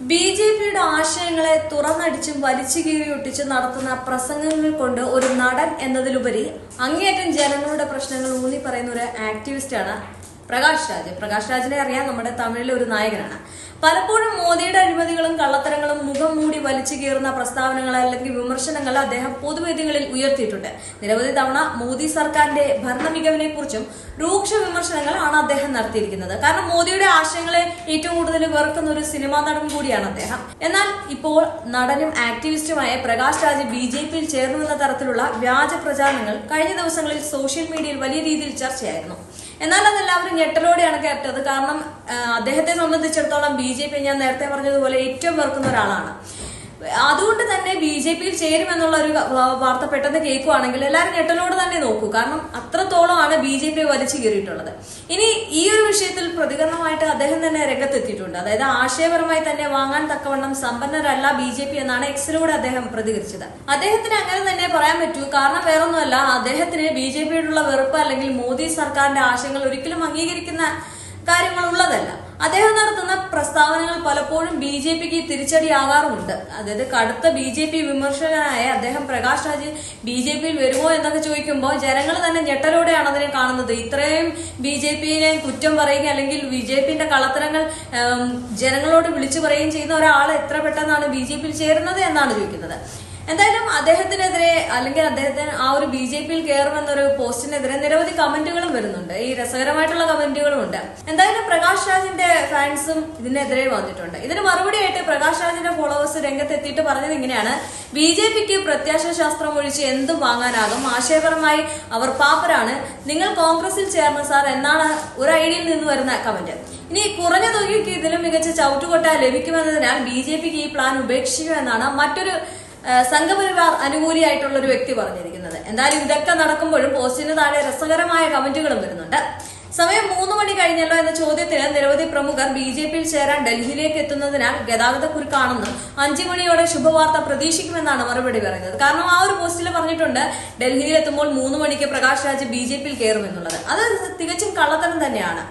B J പിയുടെ ആശയങ്ങളെ തുറന്നടിച്ചും വലിച്ചു കീറിയൊട്ടിച്ചും നടത്തുന്ന പ്രസംഗങ്ങൾ കൊണ്ട് ഒരു നടൻ എന്നതിലുപരി അങ്ങേയറ്റം ജനങ്ങളുടെ പ്രശ്നങ്ങൾ ഊന്നി പറയുന്ന ഒരു ആക്ടിവിസ്റ്റാണ് പ്രകാശ് രാജ്. പ്രകാശ് രാജിനെ അറിയാം നമ്മുടെ തമിഴിലെ ഒരു നായകനാണ്. പലപ്പോഴും മോദിയുടെ അഴിമതികളും കള്ളത്തരങ്ങളും മുഖം മൂടി വലിച്ചു കീറുന്ന പ്രസ്താവനകൾ അല്ലെങ്കിൽ വിമർശനങ്ങൾ അദ്ദേഹം പൊതുവേദികളിൽ ഉയർത്തിയിട്ടുണ്ട്. നിരവധി തവണ മോദി സർക്കാരിന്റെ ഭരണ മികവിനെ കുറിച്ചും രൂക്ഷ വിമർശനങ്ങളാണ് അദ്ദേഹം നടത്തിയിരിക്കുന്നത്. കാരണം മോദിയുടെ ആശയങ്ങളെ ഏറ്റവും കൂടുതൽ വെറുക്കുന്ന ഒരു സിനിമാ നടൻ കൂടിയാണ് അദ്ദേഹം. എന്നാൽ ഇപ്പോൾ നടനും ആക്ടിവിസ്റ്റുമായ പ്രകാശ് രാജ് ബി ജെ പിയിൽ ചേർന്നുവെന്ന തരത്തിലുള്ള വ്യാജ പ്രചാരണങ്ങൾ കഴിഞ്ഞ ദിവസങ്ങളിൽ സോഷ്യൽ മീഡിയയിൽ വലിയ രീതിയിൽ ചർച്ചയായിരുന്നു. എന്നാൽ അതെല്ലാവരും ഞെട്ടലോടെയാണ് കേട്ടത് കാരണം അദ്ദേഹത്തെ സംബന്ധിച്ചിടത്തോളം ബി ജെ പി ഞാൻ നേരത്തെ പറഞ്ഞതുപോലെ ഏറ്റവും വെറുക്കുന്ന ഒരാളാണ്. അതുകൊണ്ട് തന്നെ ബി ജെ പിയിൽ ചേരുമെന്നുള്ള ഒരു വാർത്ത പെട്ടെന്ന് കേൾക്കുവാണെങ്കിൽ എല്ലാവരും ഞെട്ടലോട് തന്നെ നോക്കൂ. കാരണം അത്രത്തോളമാണ് ബി ജെ പി വലിച്ചു കയറിയിട്ടുള്ളത് ഇനി ഈ ഒരു വിഷയത്തിൽ പ്രതികരണമായിട്ട് അദ്ദേഹം തന്നെ രംഗത്തെത്തിയിട്ടുണ്ട്. അതായത് ആശയപരമായി തന്നെ വാങ്ങാൻ തക്കവണ്ണം സമ്പന്നരല്ല ബി ജെ പി എന്നാണ് എക്സിലൂടെ അദ്ദേഹം പ്രതികരിച്ചത്. അദ്ദേഹത്തിന് അങ്ങനെ തന്നെ പറയാൻ പറ്റൂ. കാരണം വേറൊന്നുമല്ല അദ്ദേഹത്തിന് ബി ജെ പിയോടുള്ള വെറുപ്പ് അല്ലെങ്കിൽ മോദി സർക്കാരിന്റെ ആശയങ്ങൾ ഒരിക്കലും അംഗീകരിക്കുന്ന കാര്യങ്ങൾ ഉള്ളതല്ല അദ്ദേഹം നടത്തുന്ന പ്രസ്താവനകൾ പലപ്പോഴും ബി ജെ പിക്ക് തിരിച്ചടിയാകാറുമുണ്ട്. അതായത് കടുത്ത ബി ജെ പി വിമർശകനായ അദ്ദേഹം പ്രകാശ് രാജ് ബി ജെ പിയിൽ വരുമോ എന്നൊക്കെ ചോദിക്കുമ്പോൾ ജനങ്ങൾ തന്നെ ഞെട്ടലോടെയാണ് അതിനെ കാണുന്നത്. ഇത്രയും ബി ജെ പിയെ കുറ്റം പറയുക അല്ലെങ്കിൽ ബി ജെ പിന്റെ കള്ളത്തരങ്ങൾ ജനങ്ങളോട് വിളിച്ചു പറയുകയും ചെയ്യുന്ന ഒരാൾ എത്ര പെട്ടെന്നാണ് ബി ജെ പിയിൽ ചേരുന്നത് എന്നാണ് ചോദിക്കുന്നത്. എന്തായാലും അദ്ദേഹത്തിനെതിരെ അല്ലെങ്കിൽ അദ്ദേഹത്തിന് ആ ഒരു ബി ജെ പിയിൽ കയറുമെന്നൊരു പോസ്റ്റിനെതിരെ നിരവധി കമന്റുകളും വരുന്നുണ്ട്. ഈ രസകരമായിട്ടുള്ള കമന്റുകളും ഉണ്ട്. എന്തായാലും പ്രകാശ് രാജിന്റെ ഫാൻസും ഇതിനെതിരെ വന്നിട്ടുണ്ട്. ഇതിന് മറുപടിയായിട്ട് പ്രകാശ് രാജിന്റെ ഫോളോവേഴ്സ് രംഗത്തെത്തിയിട്ട് പറഞ്ഞത് ഇങ്ങനെയാണ്. ബി ജെ പിക്ക് പ്രത്യാശ ശാസ്ത്രം ഒഴിച്ച് എന്തും വാങ്ങാനാകും? ആശയപരമായി അവർ പാപ്പരാണ്. നിങ്ങൾ കോൺഗ്രസിൽ ചേർന്ന സാർ എന്നാണ് ഒരു ഐഡിയയിൽ നിന്ന് വരുന്ന കമന്റ്. ഇനി കുറഞ്ഞ തുകയ്ക്ക് ഇതിലും മികച്ച ചവിട്ടുകൊട്ട ലഭിക്കുമെന്നതിനാൽ ബി ജെ പിക്ക് ഈ പ്ലാൻ ഉപേക്ഷിക്കുമെന്നാണ് മറ്റൊരു സംഘപരിവാർ അനുകൂലിയായിട്ടുള്ള ഒരു വ്യക്തി പറഞ്ഞിരിക്കുന്നത്. എന്തായാലും ഇതൊക്കെ നടക്കുമ്പോഴും പോസ്റ്റിന് താഴെ രസകരമായ കമന്റുകളും വരുന്നുണ്ട്. സമയം മൂന്ന് മണി കഴിഞ്ഞല്ലോ എന്ന ചോദ്യത്തിന് നിരവധി പ്രമുഖർ ബി ജെ പിയിൽ ചേരാൻ ഡൽഹിയിലേക്ക് എത്തുന്നതിനാൽ ഗതാഗതക്കുരുക്കാണെന്നും അഞ്ചു മണിയോടെ ശുഭവാർത്ത പ്രതീക്ഷിക്കുമെന്നാണ് മറുപടി പറയുന്നത്. കാരണം ആ ഒരു പോസ്റ്റിൽ പറഞ്ഞിട്ടുണ്ട് ഡൽഹിയിൽ എത്തുമ്പോൾ മൂന്ന് മണിക്ക് പ്രകാശ് രാജ് ബി ജെ പിയിൽ കയറുമെന്നുള്ളത് അത് തികച്ചും കള്ളത്തരം തന്നെയാണ്.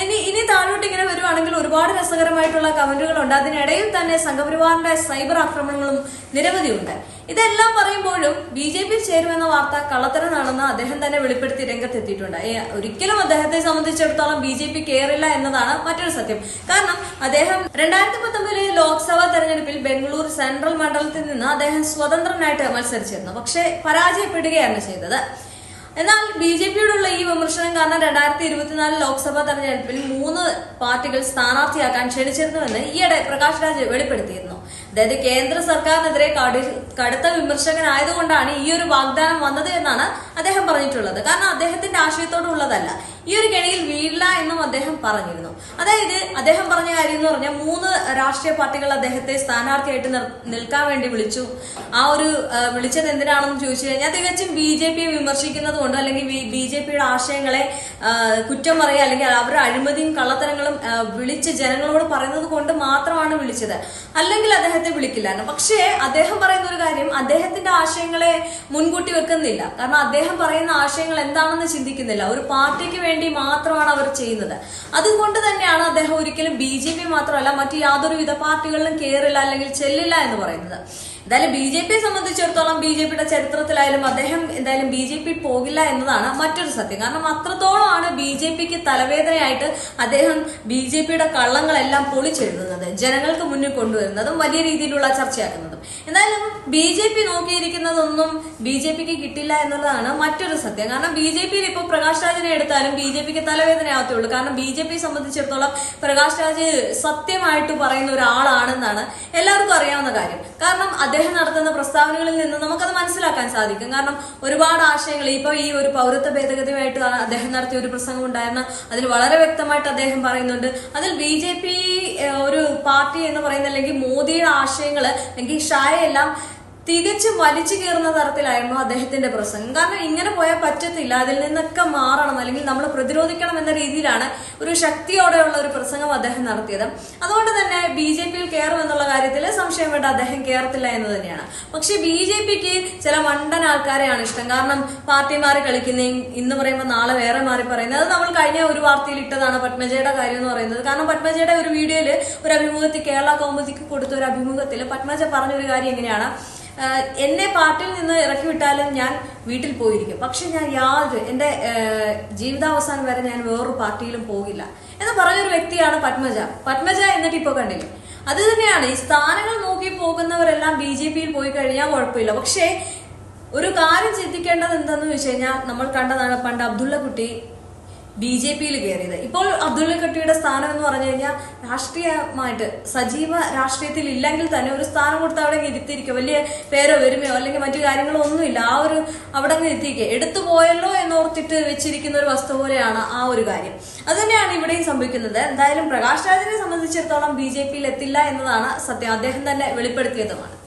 ഇനി ഇനി താഴോട്ട് ഇങ്ങനെ വരുവാണെങ്കിൽ ഒരുപാട് രസകരമായിട്ടുള്ള കമന്റുകളുണ്ട്. അതിനിടയിൽ തന്നെ സംഘപരിവാറിന്റെ സൈബർ ആക്രമണങ്ങളും നിരവധിയുണ്ട് ഇതെല്ലാം പറയുമ്പോഴും ബി ജെ പി ചേരുമെന്ന വാർത്ത കള്ളത്തരനാണെന്ന് അദ്ദേഹം തന്നെ വെളിപ്പെടുത്തി രംഗത്തെത്തിയിട്ടുണ്ട്. ഒരിക്കലും അദ്ദേഹത്തെ സംബന്ധിച്ചിടത്തോളം ബി ജെ പി കയറില്ല എന്നതാണ് മറ്റൊരു സത്യം. കാരണം അദ്ദേഹം രണ്ടായിരത്തി പത്തൊമ്പതിലെ ലോക്സഭാ തെരഞ്ഞെടുപ്പിൽ ബംഗളൂരു സെൻട്രൽ മണ്ഡലത്തിൽ നിന്ന് അദ്ദേഹം സ്വതന്ത്രനായിട്ട് മത്സരിച്ചിരുന്നു. പക്ഷേ പരാജയപ്പെടുകയാണ് ചെയ്തത്. എന്നാൽ ബി ജെ പിയോടുള്ള ഈ വിമർശനം കാരണം രണ്ടായിരത്തി ഇരുപത്തിനാല് ലോക്സഭാ തെരഞ്ഞെടുപ്പിൽ മൂന്ന് പാർട്ടികൾ സ്ഥാനാർത്ഥിയാക്കാൻ ക്ഷണിച്ചിരുന്നുവെന്ന് ഈയിടെ പ്രകാശ് രാജ് വെളിപ്പെടുത്തിയിരുന്നു. അതായത് കേന്ദ്ര സർക്കാരിനെതിരെ കടി- കടുത്ത വിമർശകനായതുകൊണ്ടാണ് ഈ ഒരു വാഗ്ദാനം വന്നത് എന്നാണ് അദ്ദേഹം പറഞ്ഞിട്ടുള്ളത്. കാരണം അദ്ദേഹത്തിന്റെ ആശയത്തോടുള്ളതല്ല ഈ ഒരു കെണിയിൽ വീഴില്ല എന്നും അദ്ദേഹം പറഞ്ഞിരുന്നു. അതായത് അദ്ദേഹം പറഞ്ഞ കാര്യം എന്ന് പറഞ്ഞാൽ മൂന്ന് രാഷ്ട്രീയ പാർട്ടികൾ അദ്ദേഹത്തെ സ്ഥാനാർത്ഥിയായിട്ട് നിൽക്കാൻ വേണ്ടി വിളിച്ചു. ആ ഒരു വിളിച്ചത് എന്തിനാണെന്ന് ചോദിച്ചു കഴിഞ്ഞാൽ തികച്ചും ബി ജെ പിയെ വിമർശിക്കുന്നത് കൊണ്ട് അല്ലെങ്കിൽ ബി ജെ പിയുടെ ആശയങ്ങളെ കുറ്റം പറയുക അല്ലെങ്കിൽ അവരുടെ അഴിമതിയും കള്ളത്തരങ്ങളും വിളിച്ച് ജനങ്ങളോട് പറയുന്നത് കൊണ്ട് മാത്രമാണ് വിളിച്ചത്. അല്ലെങ്കിൽ അദ്ദേഹത്തെ വിളിക്കില്ലായിരുന്നു. പക്ഷേ അദ്ദേഹം പറയുന്ന ഒരു കാര്യം അദ്ദേഹത്തിന്റെ ആശയങ്ങളെ മുൻകൂട്ടി വെക്കുന്നില്ല. കാരണം അദ്ദേഹം പറയുന്ന ആശയങ്ങൾ എന്താണെന്ന് ചിന്തിക്കുന്നില്ല. ഒരു പാർട്ടിക്ക് വേണ്ടി മാത്രമാണ് അവർ ചെയ്യുന്നത്. അതുകൊണ്ട് തന്നെയാണ് അദ്ദേഹം ഒരിക്കലും ബി ജെ പി മാത്രമല്ല മറ്റു യാതൊരുവിധ പാർട്ടികളിലും കയറില്ല അല്ലെങ്കിൽ ചെല്ലില്ല എന്ന് പറയുന്നത്. എന്തായാലും ബി ജെ പിയെ സംബന്ധിച്ചിടത്തോളം ബി ജെ പിയുടെ ചരിത്രത്തിലായാലും അദ്ദേഹം എന്തായാലും ബി ജെ പി പോകില്ല എന്നതാണ് മറ്റൊരു സത്യം കാരണം അത്രത്തോളമാണ് ബി ജെ പിക്ക് തലവേദനയായിട്ട് അദ്ദേഹം ബി ജെ പിയുടെ കള്ളങ്ങളെല്ലാം പൊളിച്ചെഴുതുന്നത് ജനങ്ങൾക്ക് മുന്നിൽ കൊണ്ടുവരുന്നതും വലിയ രീതിയിലുള്ള ചർച്ചയാക്കുന്നതും എന്തായാലും ബി ജെ പി നോക്കിയിരിക്കുന്നതൊന്നും ബി ജെ പിക്ക് കിട്ടില്ല എന്നുള്ളതാണ് മറ്റൊരു സത്യം കാരണം ബി ജെ പിയിൽ ഇപ്പോൾ പ്രകാശ് രാജിനെ എടുത്താലും ബി ജെ പിക്ക് തലവേദനയാകത്തേ ഉള്ളൂ കാരണം ബി ജെ പി സംബന്ധിച്ചിടത്തോളം പ്രകാശ് രാജ് സത്യമായിട്ട് പറയുന്ന ഒരാളാണെന്നാണ് എല്ലാവർക്കും അറിയാവുന്ന കാര്യം കാരണം അദ്ദേഹം നടത്തുന്ന പ്രസ്താവനകളിൽ നിന്ന് നമുക്കത് മനസ്സിലാക്കാൻ സാധിക്കും. കാരണം ഒരുപാട് ആശയങ്ങൾ ഇപ്പൊ ഈ ഒരു പൗരത്വ ഭേദഗതിയുമായിട്ട് അദ്ദേഹം നടത്തിയ ഒരു പ്രസംഗം ഉണ്ടായിരുന്ന അതിൽ വളരെ വ്യക്തമായിട്ട് അദ്ദേഹം പറയുന്നുണ്ട്. അതിൽ ബി ജെ പി ഒരു പാർട്ടി എന്ന് പറയുന്ന അല്ലെങ്കിൽ മോദിയുടെ ആശയങ്ങൾ അല്ലെങ്കിൽ ഷായെല്ലാം തികച്ചും വലിച്ചു കയറുന്ന തരത്തിലായിരുന്നു അദ്ദേഹത്തിന്റെ പ്രസംഗം. കാരണം ഇങ്ങനെ പോയാൽ പറ്റത്തില്ല. അതിൽ നിന്നൊക്കെ മാറണം. അല്ലെങ്കിൽ നമ്മൾ പ്രതിരോധിക്കണം എന്ന രീതിയിലാണ് ഒരു ശക്തിയോടെയുള്ള ഒരു പ്രസംഗം അദ്ദേഹം നടത്തിയത്. അതുകൊണ്ട് തന്നെ ബി ജെ പിയിൽ കയറും എന്നുള്ള കാര്യത്തിൽ സംശയം വേണ്ട. അദ്ദേഹം കയറത്തില്ല എന്ന് തന്നെയാണ്. പക്ഷെ ബി ജെ പിക്ക് ചില മണ്ടൻ ആൾക്കാരെയാണ് ഇഷ്ടം. കാരണം പാർട്ടി മാറി കളിക്കുന്ന ഇന്ന് പറയുമ്പോൾ നാളെ വേറെ മാറി പറയുന്നത്. അത് നമ്മൾ കഴിഞ്ഞ ഒരു വാർത്തയിൽ ഇട്ടതാണ് പത്മജയുടെ കാര്യം എന്ന് പറയുന്നത്. കാരണം പത്മജയുടെ ഒരു വീഡിയോയിൽ ഒരു അഭിമുഖത്തിൽ കേരള കൗമുദിക്ക് കൊടുത്ത ഒരു അഭിമുഖത്തിൽ പത്മജ പറഞ്ഞൊരു കാര്യം എങ്ങനെയാണ് എന്നെ പാർട്ടിയിൽ നിന്ന് ഇറക്കി വിട്ടാലും ഞാൻ വീട്ടിൽ പോയിരിക്കും. പക്ഷെ ഞാൻ യാതൊരു ആഹ് ജീവിതാവസാനം വരെ ഞാൻ വേറൊരു പാർട്ടിയിലും പോകില്ല. എന്ന് പറഞ്ഞൊരു വ്യക്തിയാണ് പത്മജ. പത്മജ എന്നിട്ട് ഇപ്പൊ കണ്ടില്ലേ? അത് തന്നെയാണ്. ഈ സ്ഥാനങ്ങൾ നോക്കി പോകുന്നവരെല്ലാം ബി ജെ പിയിൽ പോയി കഴിഞ്ഞാൽ കുഴപ്പമില്ല. പക്ഷേ ഒരു കാര്യം ചിന്തിക്കേണ്ടത് എന്തെന്ന് വെച്ച് കഴിഞ്ഞാൽ നമ്മൾ കണ്ടതാണ് പണ്ട് അബ്ദുള്ള കുട്ടി ബി ജെ പിയിൽ കയറിയത്. ഇപ്പോൾ അബ്ദുള്ള കട്ടിയുടെ സ്ഥാനം എന്ന് പറഞ്ഞു കഴിഞ്ഞാൽ രാഷ്ട്രീയമായിട്ട് സജീവ രാഷ്ട്രീയത്തിൽ ഇല്ലെങ്കിൽ തന്നെ ഒരു സ്ഥാനം കൊടുത്ത് അവിടെ ഇരുത്തിയിരിക്കുക വലിയ പേരോ വരുമയോ അല്ലെങ്കിൽ മറ്റു കാര്യങ്ങളോ ഒന്നുമില്ല. ആ ഒരു അവിടെ അങ്ങ് എത്തിക്കുക എടുത്തു പോയല്ലോ എന്നോർത്തിട്ട് വെച്ചിരിക്കുന്ന ഒരു വസ്തു പോലെയാണ് ആ ഒരു കാര്യം. അതുതന്നെയാണ് ഇവിടെയും സംഭവിക്കുന്നത്. എന്തായാലും പ്രകാശ് രാജിനെ സംബന്ധിച്ചിടത്തോളം ബി ജെ പിയിൽ എത്തില്ല എന്നതാണ് സത്യം. അദ്ദേഹം തന്നെ വെളിപ്പെടുത്തിയതുമാണ്.